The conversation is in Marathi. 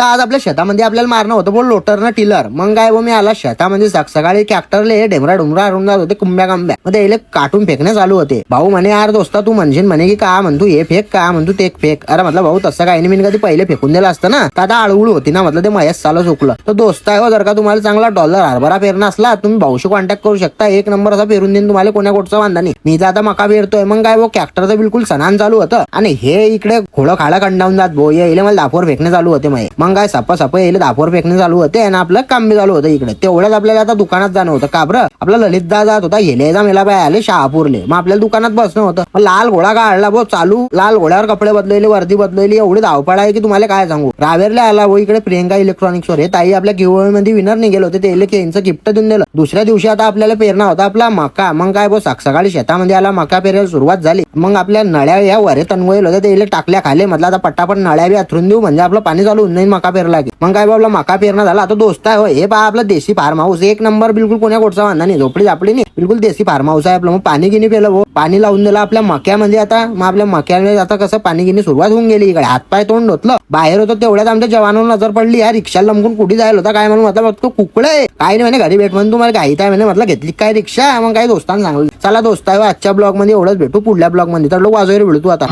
तर आज आपल्या शेतामध्ये आपल्याला मारणं होतं बोल लोटरनं टिलर. मग काय मी आला शेतामध्ये सकाळी कॅक्टरले ढेमरा डुमरा हरून जात होते कुंब्या कांब्या. मग ते काटून फेकणे चालू होते. भाऊ म्हणे यार दोस्ता तू म्हणशील म्हणे की का म्हणतो हे फेक का म्हणतो ते फेक. अरे म्हटलं भाऊ तसं काही नाही मी कधी पहिले फेकून दिलं असतं ना. तर आता आळवळ होती ना म्हटलं ते महेश चालू चुकलं. तर दोस्त आहे हो जर का तुम्हाला चांगला डॉलर हरभरा पेरणं असला तुम्ही भाऊशी कॉन्टॅक्ट करू शकता. एक नंबर असा पेरून देईन तुम्हाला कोण्या कोटचा वांदा नाही. मी तर आता मका पेरतोय. मग काय भाऊ ट्रॅक्टरचं बिलकुल सणान चालू होतं. आणि हे इकडे खोडं खाडा कंडावून जात भाऊ. येले मला दाफोर फेकणे चालू होते मग मग काय सप्पा सप्पा येईल दाफोर फेकणे चालू होते आणि आपलं काम बी चालू होतं इकडे. तेवढ्याच आपल्याला आता दुकानात जाणं होतं. का बरं? आपला ललितदा जात होता हेले जा मेला बाय आले शहापूरले. मग आपल्याला दुकानात बसणं होतं. मग लाल घोडा काढला भाऊ चालू. लाल घोड्यावर कपडे बदलले वर्दी बदलली. एवढी धावपळ आहे की तुम्हाला काय सांगू? रावेरला आला भाऊ इकडे प्रियंका इलेक्ट्रॉनिक्स वर. हे ताई आपल्या गिव्हमध्ये विनर निघेल होते. ते यांचं गिफ्ट देऊन दिलं. दुसऱ्या दिवशी आता आपल्याला पेरणा होता आपला मका. मग काय भाऊ सकाळी शेतामध्ये आला. मका पेरायला सुरुवात झाली. मग आपल्या नळ्या या वरे तन्वयल होत्या. ते टाकल्या खाले. म्हटलं आता पट्टापट नळ्या बी अथरून देऊ. म्हणजे आपलं पाणी चालू होऊन नाही मका पेरला की. मग काय भाऊ मका पेरणा झाला. आता दोस्त आहे हो हे पहा आपला देशी फार्म हाऊस एक नंबर बिलकुल कोण्या कोटचा वांधा नाही. झोपडी झापडी नाही. बिलकुल देशी फार्म हाऊस आहे आपलं. मग पाणी गिनी पेलं भाऊ. पाणी लावून दिलं आपल्या मक्यामध्ये आता. मग आपल्या मक्याने आता कसं पाणी गिनी सुरुवात होऊन गेली इकडे. हातपाय तोंड धुतलं. बाहेर होतं तेवढ्यात आमच्या जवानावर नजर पडली. या रिक्षाला लमकून कुठे जायला होता? काय म्हणून? म्हटलं तो कुकडे काय नाही म्हणे घरी भेट म्हणून तुम्हाला काही काय म्हणे. म्हटलं घेतली काय रिक्षा? मग काय दोस्तांना सांगलं चला दोस्त आहे हो, आजच्या ब्लॉगमध्ये एवढंच भेटू. पुढल्या ब्लॉगमध्ये तर लोक वाजवायला भेटू आता.